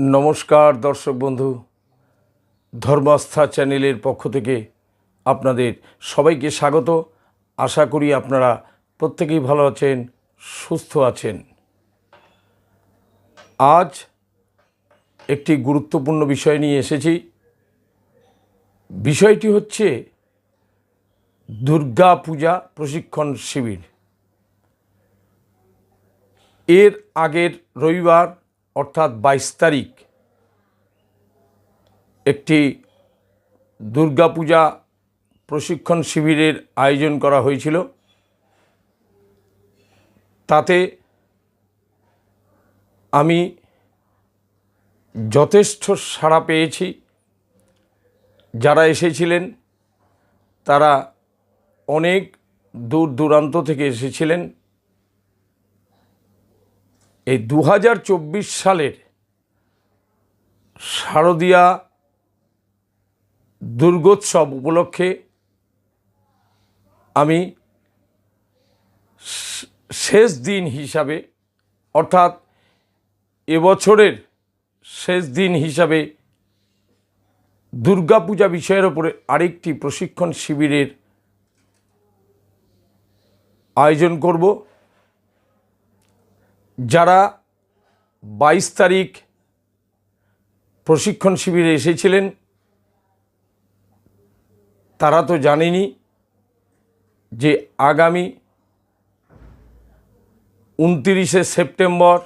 নমস্কার দর্শক বন্ধু, ধর্মাস্থা চ্যানেলের পক্ষ থেকে আপনাদের সবাইকে স্বাগত। আশা করি আপনারা প্রত্যেকেই ভালো আছেন, সুস্থ আছেন। আজ একটি গুরুত্বপূর্ণ বিষয় নিয়ে এসেছি। বিষয়টি হচ্ছে দুর্গা পূজা প্রশিক্ষণ শিবির। এর আগের রবিবার অর্থাৎ বাইশ তারিখ, একটি দুর্গাপূজা প্রশিক্ষণ শিবিরের আয়োজন করা হয়েছিল। তাতে আমি যথেষ্ট সাড়া পেয়েছি। যারা এসেছিলেন, তারা অনেক দূর দূরান্ত থেকে এসেছিলেন। এই দু হাজার চব্বিশ সালের শারদীয়া দুর্গোৎসব উপলক্ষে আমি শেষ দিন হিসাবে, অর্থাৎ এবছরের শেষ দিন হিসাবে দুর্গাপূজা বিষয়ের ওপরে আরেকটি প্রশিক্ষণ শিবিরের আয়োজন করব। যারা বাইশ তারিখ প্রশিক্ষণ শিবিরে এসেছিলেন, তারা তো জানেনি যে আগামী উনতিরিশে সেপ্টেম্বর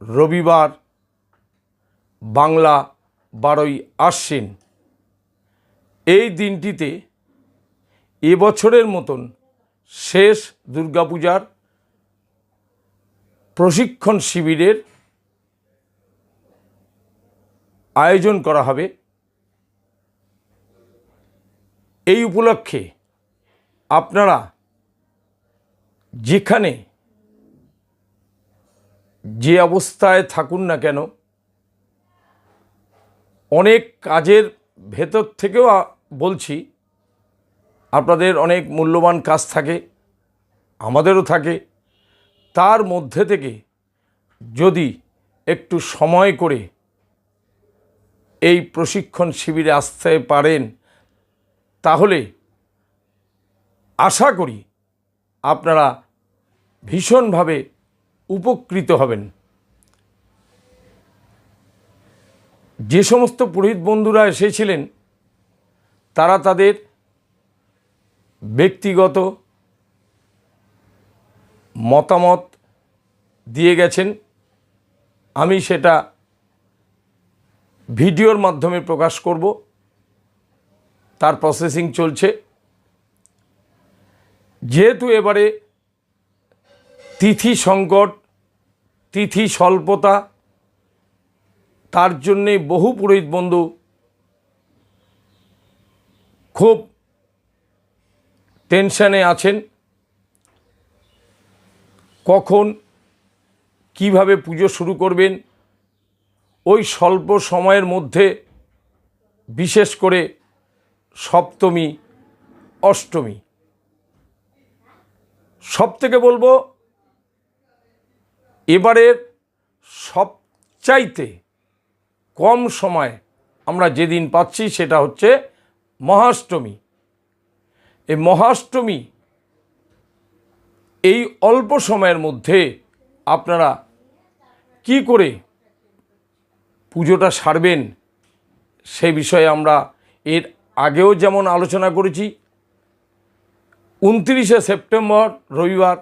রবিবার বাংলা বারোই আশ্বিন। এই দিনটিতে এবছরের মতন শেষ দুর্গাপূজার প্রশিক্ষণ শিবিরের আয়োজন করা হবে। এই উপলক্ষে আপনারা যেখানে যে অবস্থায় থাকুন না কেন, অনেক কাজের ভেতর থেকেও বলছি, আপনাদের অনেক মূল্যবান কাজ থাকে, আমাদেরও থাকে তার মধ্যে থেকে যদি একটু সময় করে এই প্রশিক্ষণ শিবিরে আসতে পারেন, তাহলে আশা করি আপনারা ভীষণভাবে উপকৃত হবেন। যে সমস্ত পুরোহিত বন্ধুরা এসেছিলেন, তারা তাদের ব্যক্তিগত মতামত দিয়ে গেছেন। আমি সেটা ভিডিওর মাধ্যমে প্রকাশ করব। তার প্রসেসিং চলছে। যেহেতু এবারে তিথি সংকট, তিথি স্বল্পতা, তার জন্যে বহু পুরোহিত বন্ধু খুব টেনশানে আছেন। কখন কীভাবে পুজো শুরু করবেন, ওই স্বল্প সময়ের মধ্যে বিশেষ করে সপ্তমী, অষ্টমী। সব থেকে বলব, এবারের সবচাইতে কম সময় আমরা যেদিন পাচ্ছি সেটা হচ্ছে মহাষ্টমী। এই মহাষ্টমী এই অল্প সময়ের মধ্যে আপনারা কি করে পুজোটা সারবেন সে বিষয়ে আমরা এর আগেও যেমন আলোচনা করেছি, উনত্রিশে সেপ্টেম্বর রবিবার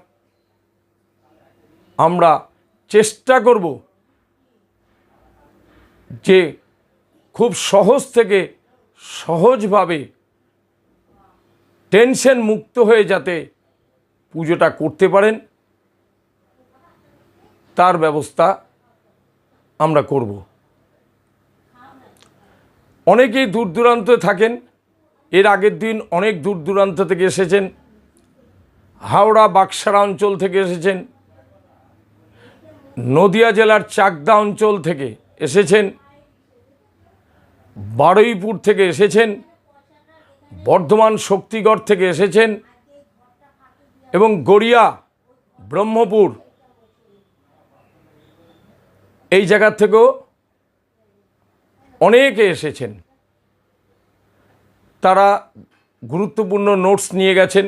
আমরা চেষ্টা করব যে খুব সহজ থেকে সহজভাবে টেনশন মুক্ত হয়ে যাতে পুজোটা করতে পারেন, তার ব্যবস্থা আমরা করব। অনেকেই দূর দূরান্তে থাকেন, এর আগের দিন অনেক দূর দূরান্ত থেকে এসেছেন, হাওড়া বাক্সারা অঞ্চল থেকে এসেছেন, নদিয়া জেলার চাকদা অঞ্চল থেকে এসেছেন, বারুইপুর থেকে এসেছেন, বর্ধমান শক্তিগড় থেকে এসেছেন এবং গড়িয়া, ব্রহ্মপুর, এই জায়গার থেকেও অনেকে এসেছেন। তারা গুরুত্বপূর্ণ নোটস নিয়ে গেছেন।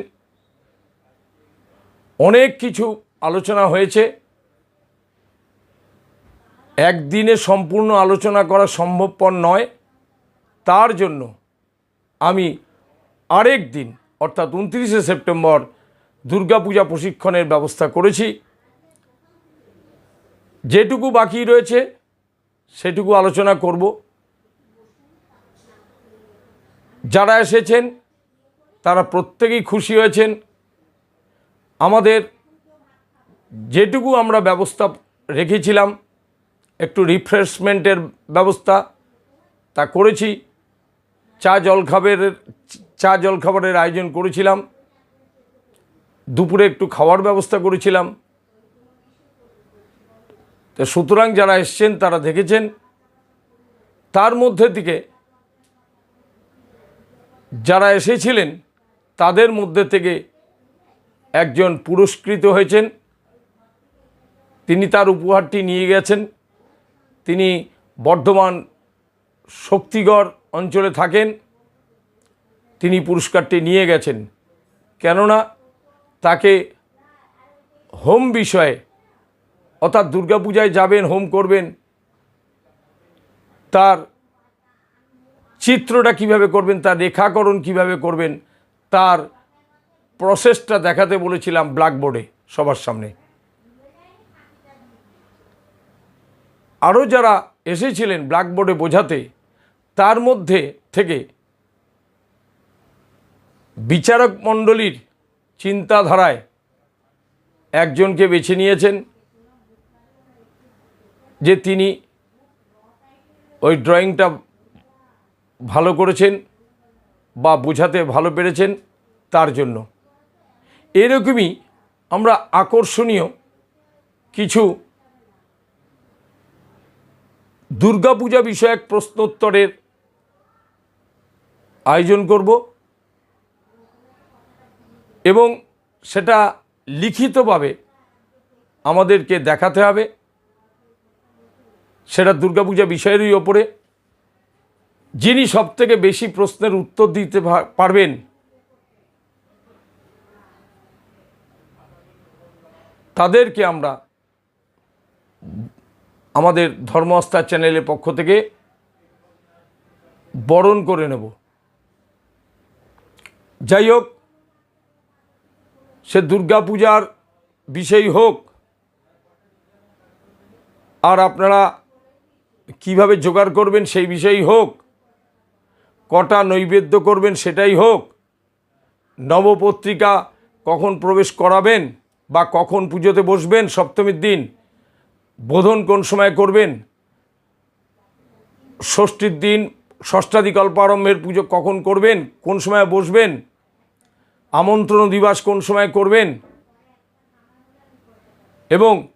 অনেক কিছু আলোচনা হয়েছে। একদিনে সম্পূর্ণ আলোচনা করা সম্ভবপর নয়। তার জন্য আমি আরেক দিন, অর্থাৎ উনত্রিশে সেপ্টেম্বর দুর্গাপূজা প্রশিক্ষণের ব্যবস্থা করেছি। যেটুকু বাকি রয়েছে, সেটুকু আলোচনা করব। যারা এসেছেন, তারা প্রত্যেকেই খুশি হয়েছেন। আমাদের যেটুকু আমরা ব্যবস্থা রেখেছিলাম, একটু রিফ্রেশমেন্টের ব্যবস্থা তা করেছি। চা জলখাবারের চা জলখাবারের আয়োজন করেছিলাম। দুপুরে একটু খাওয়ার ব্যবস্থা করেছিলাম। তো সুতরাং যারা এসছেন, তারা দেখেছেন। তার মধ্যে থেকে যারা এসেছিলেন, তাদের মধ্যে থেকে একজন পুরস্কৃত হয়েছেন। তিনি তার উপহারটি নিয়ে গেছেন। তিনি বর্ধমান শক্তিগড় অঞ্চলে থাকেন। তিনি পুরস্কারটি নিয়ে গেছেন। কেননা তাকে হোম বিষয়ে, অর্থাৎ দুর্গাপূজায় যাবেন, হোম করবেন, তার চিত্রটা কীভাবে করবেন, তার রেখাকরণ কীভাবে করবেন, তার প্রসেসটা দেখাতে বলেছিলাম ব্ল্যাকবোর্ডে, সবার সামনে। আরও যারা এসেছিলেন ব্ল্যাকবোর্ডে বোঝাতে, তার মধ্যে থেকে বিচারক মণ্ডলীর চিন্তাধারায় একজনকে বেছে নিয়েছেন যে তিনি ওই ড্রয়িংটা ভালো করেছেন বা বোঝাতে ভালো পেরেছেন তার জন্য। এরকমই আমরা আকর্ষণীয় কিছু দুর্গাপূজা বিষয়ক প্রশ্নোত্তরের আয়োজন করব। এবং সেটা লিখিতভাবে আমাদেরকে দেখাতে হবে। সেটা দুর্গাপূজা বিষয়েরই ওপরে। যিনি সবথেকে বেশি প্রশ্নের উত্তর দিতে পারবেন, তাদেরকে আমরা আমাদের ধর্মস্থা চ্যানেলের পক্ষ থেকে বরণ করে নেব। যাই হোক সে দুর্গাপূজার বিষয় হোক, আর আপনারা কীভাবে জোগাড় করবেন সেই বিষয়ই হোক, কটা নৈবেদ্য করবেন সেটাই হোক, নবপত্রিকা কখন প্রবেশ করাবেন বা কখন পুজোতে বসবেন সপ্তমীর দিন, বোধন কোন সময় করবেন, ষষ্ঠীর দিন ষষ্ঠাদি কল্পারম্ভের পুজো কখন করবেন, কোন সময় বসবেন আমন্ত্রণ দিবস কোন সময় করবেন? এবং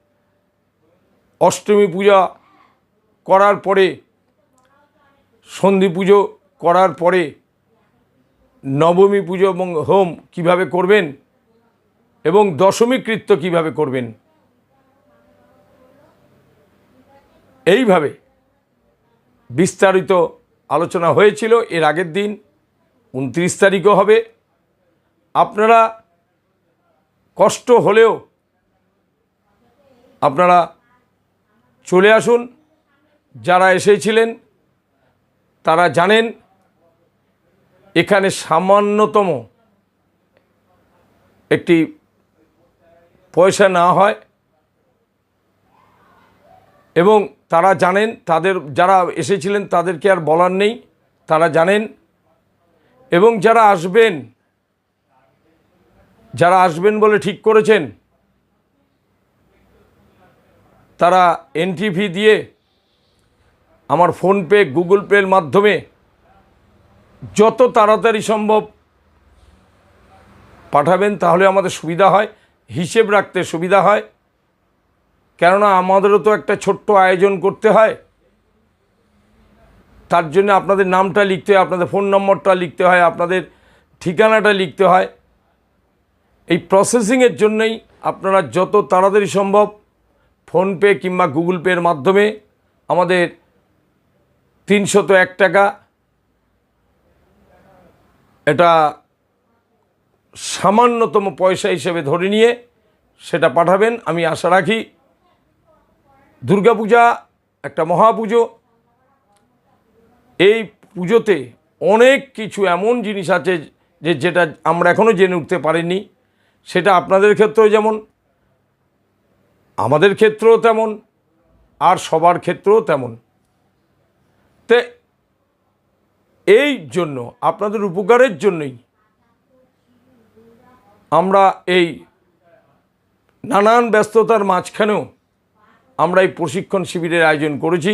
অষ্টমী পূজা করার পরে, সন্ধি পুজো করার পরে, নবমী পুজো এবং হোম কীভাবে করবেন? এবং দশমী কৃত্য কীভাবে করবেন? এইভাবে বিস্তারিত আলোচনা হয়েছিল এর আগের দিন, উনত্রিশ তারিখও হবে। আপনারা কষ্ট হলেও আপনারা চলে আসুন। যারা এসেছিলেন, তারা জানেন, এখানে সামান্যতম একটি পয়সা না হয় এবং তারা জানেন, তাদের, যারা এসেছিলেন, তাদেরকে আর বলার নেই, তারা জানেন এবং যারা আসবেন যারা আসবেন বলে ঠিক করেছেন, তারা এন্ট্রি ফি দিয়ে আমার ফোনপে গুগল পের মাধ্যমে যত তাড়াতাড়ি সম্ভব পাঠাবেন, তাহলে আমাদের সুবিধা হয়, হিসেব রাখতে সুবিধা হয়। কেননা আমাদেরও তো একটা ছোট্ট আয়োজন করতে হয়। তার জন্য আপনাদের নামটা লিখতে হয় আপনাদের ফোন নম্বরটা লিখতে হয়, আপনাদের ঠিকানাটা লিখতে হয়। এই প্রসেসিংয়ের জন্যই আপনারা যত তাড়াতাড়ি সম্ভব ফোনপে কিংবা গুগল পের মাধ্যমে আমাদের তিনশত এক টাকা এটা সামান্যতম পয়সা হিসেবে ধরে নিয়ে সেটা পাঠাবেন। আমি আশা রাখি দুর্গাপূজা, একটা মহাপুজো, এই পুজোতে অনেক কিছু এমন জিনিস আছে যে যেটা আমরা এখনও জেনে উঠতে পারিনি। সেটা আপনাদের ক্ষেত্রেও যেমন, আমাদের ক্ষেত্রেও তেমন, আর সবার ক্ষেত্রেও তেমন। তে, এই জন্য, আপনাদের উপকারের জন্যই আমরা এই নানান ব্যস্ততার মাঝখানেও আমরা এই প্রশিক্ষণ শিবিরের আয়োজন করেছি।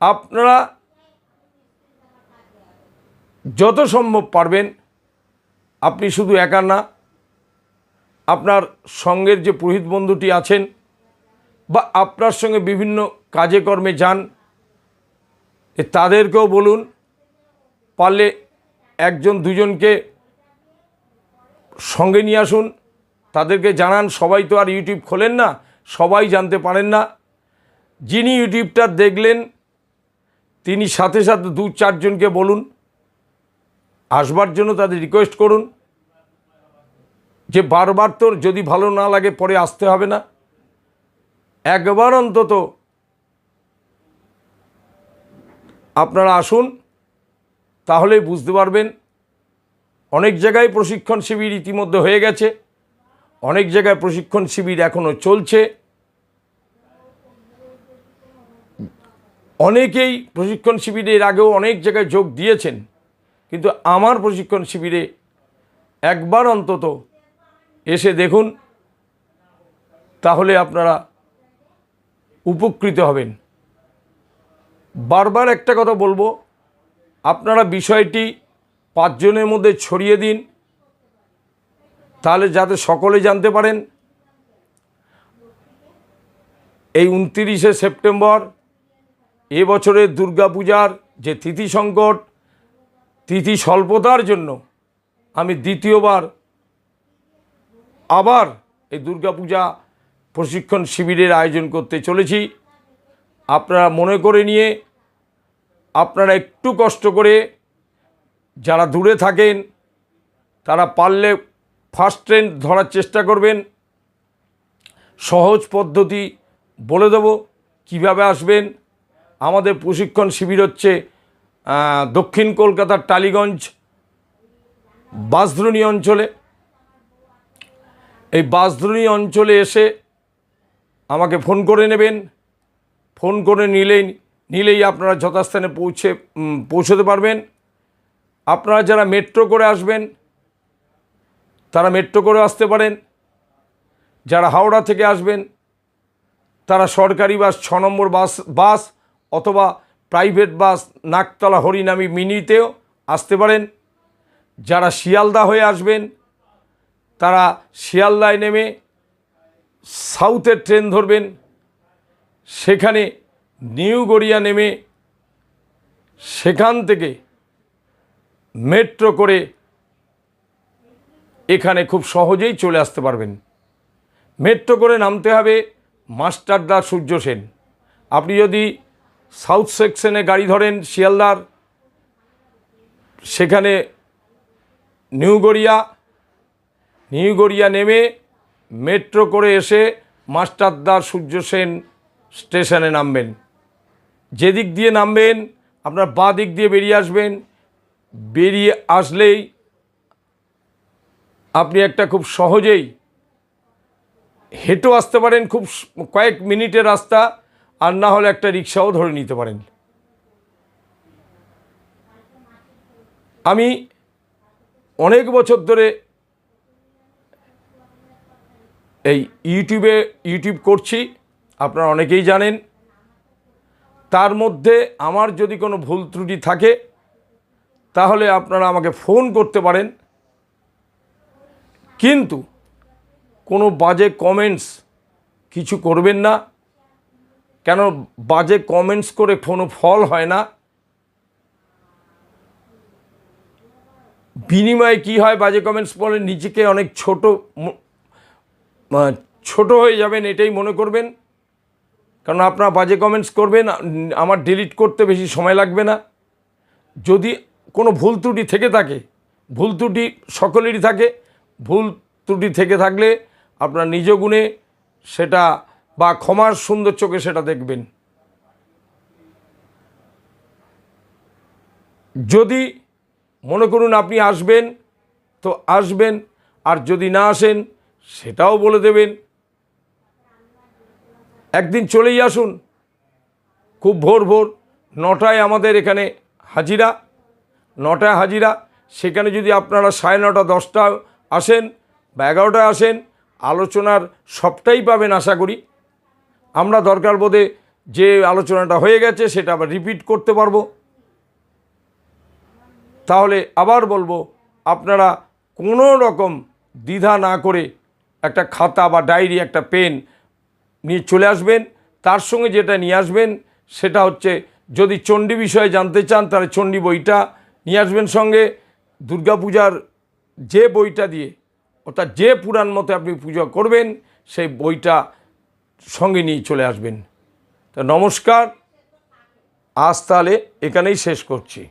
আপনারা যত সম্ভব পারবেন, আপনি শুধু একা না আপনার সঙ্গের যে পুরোহিত বন্ধুটি আছেন বা আপনার সঙ্গে বিভিন্ন কাজে কর্মে যান তাদেরকেও বলুন, পারলে একজন, দুজনকে সঙ্গে নিয়ে আসুন। তাদেরকে জানান, সবাই তো আর ইউটিউব খোলেন না, সবাই জানতে পারেন না। যিনি ইউটিউবটা দেখলেন, তিনি সাথে সাথে দু চারজনকে বলুন, আসবার জন্য তাদের রিকোয়েস্ট করুন। যে বারবার তোর যদি ভালো না লাগে, পরে আসতে হবে না। একবার অন্তত আপনারা আসুন, তাহলেই বুঝতে পারবেন। অনেক জায়গায় প্রশিক্ষণ শিবির ইতিমধ্যে হয়ে গেছে। অনেক জায়গায় প্রশিক্ষণ শিবির এখনও চলছে। অনেকেই প্রশিক্ষণ শিবিরের আগেও অনেক জায়গায় যোগ দিয়েছেন, কিন্তু আমার প্রশিক্ষণ শিবিরে একবার অন্তত এসে দেখুন, তাহলে আপনারা উপকৃত হবেন। বারবার একটা কথা বলব, আপনারা বিষয়টি পাঁচজনের মধ্যে ছড়িয়ে দিন, তাহলে যাতে সকলে জানতে পারেন, এই উনতিরিশে সেপ্টেম্বর, এ এবছরের দুর্গাপূজার যে তিথি সংকট, তিথি স্বল্পতার জন্য আমি দ্বিতীয়বার আবার এই দুর্গাপূজা প্রশিক্ষণ শিবিরের আয়োজন করতে চলেছি। আপনারা মনে করে নিয়ে, আপনারা একটু কষ্ট করে যারা দূরে থাকেন, তারা পারলে ফার্স্ট ট্রেন ধরার চেষ্টা করবেন। সহজ পদ্ধতি বলে দেবো, কীভাবে আসবেন। আমাদের প্রশিক্ষণ শিবির হচ্ছে দক্ষিণ কলকাতার টালিগঞ্জ বাসদ্রোণী অঞ্চলে। এই বাসদ্রোণী অঞ্চলে এসে আমাকে ফোন করে নেবেন। ফোন করে নিলেই নিলেই আপনারা যথাস্থানে পৌঁছে পৌঁছতে পারবেন। আপনারা যারা মেট্রো করে আসবেন, তারা মেট্রো করে আসতে পারেন। যারা হাওড়া থেকে আসবেন, তারা সরকারি বাস, ছ নম্বর বাস বাস অথবা প্রাইভেট বাস নাকতলা হরিনামি মিনিতেও আসতে পারেন। যারা শিয়ালদা হয়ে আসবেন তারা শিয়ালদায় নেমে সাউথের ট্রেন ধরবেন। সেখানে নিউ গড়িয়া নেমে সেখান থেকে মেট্রো করে এখানে খুব সহজেই চলে আসতে পারবেন। মেট্রো করে নামতে হবে মাস্টারদা সূর্য সেন। আপনি যদি সাউথ সেকশনে গাড়ি ধরেন শিয়ালদার, সেখানে নিউ গড়িয়া নিউ গড়িয়া নেমে মেট্রো করে এসে মাস্টারদার সূর্য সেন স্টেশনে নামবেন। যেদিক দিয়ে নামবেন, আপনার বাঁ দিক দিয়ে বেরিয়ে আসবেন। বেরিয়ে আসলেই আপনি একটা খুব সহজেই হেঁটেও আসতে পারেন, খুব কয়েক মিনিটের রাস্তা, আর না হলে একটা রিক্সাও ধরে নিতে পারেন। আমি অনেক বছর ধরে এই ইউটিউবে, ইউটিউব করছি, আপনারা অনেকেই জানেন। তার মধ্যে আমার যদি কোনো ভুল ত্রুটি থাকে, তাহলে আপনারা আমাকে ফোন করতে পারেন। কিন্তু কোনো বাজে কমেন্টস কিছু করবেন না। কেন বাজে কমেন্টস করে কোনো ফল হয় না? বিনিময়ে কি হয় বাজে কমেন্টস বলে? নিজেকে অনেক ছোট ছোট হয়ে যাবেন, এটাই মনে করবেন। কারণ আপনারা বাজে কমেন্টস করবেন, আমার ডিলিট করতে বেশি সময় লাগবে না। যদি কোনো ভুল ত্রুটি থেকে থাকে, ভুল ত্রুটি সকলেরই থাকে, ভুল ত্রুটি থেকে থাকলে আপনার নিজ গুণে সেটা বা ক্ষমার সুন্দর চোখে সেটা দেখবেন। যদি মনে করুন আপনি আসবেন, তো আসবেন, আর যদি না আসেন সেটাও বলে দেবেন। একদিন চলেই আসুন। খুব ভোর ভোর নটায় আমাদের এখানে হাজিরা। নটায় হাজিরা, সেখানে যদি আপনারা সাড়ে নটা, দশটা আসেন বা এগারোটায় আসেন, আলোচনার সবটাই পাবেন আশা করি। আমরা দরকার বোধে যে আলোচনাটা হয়ে গেছে সেটা আবার রিপিট করতে পারব। তাহলে আবার বলব, আপনারা কোনো রকম দ্বিধা না করে একটা খাতা বা ডায়েরি, একটা পেন নিয়ে চলে আসবেন। তার সঙ্গে যেটা নিয়ে আসবেন সেটা হচ্ছে, যদি চণ্ডী বিষয়ে জানতে চান, তাহলে চণ্ডী বইটা নিয়ে আসবেন সঙ্গে। দুর্গাপূজার যে বইটা দিয়ে, অর্থাৎ যে পুরাণ মতে আপনি পুজো করবেন, সেই বইটা সঙ্গে নিয়ে চলে আসবেন। তা নমস্কার। আজ তাহলে এখানেই শেষ করছি।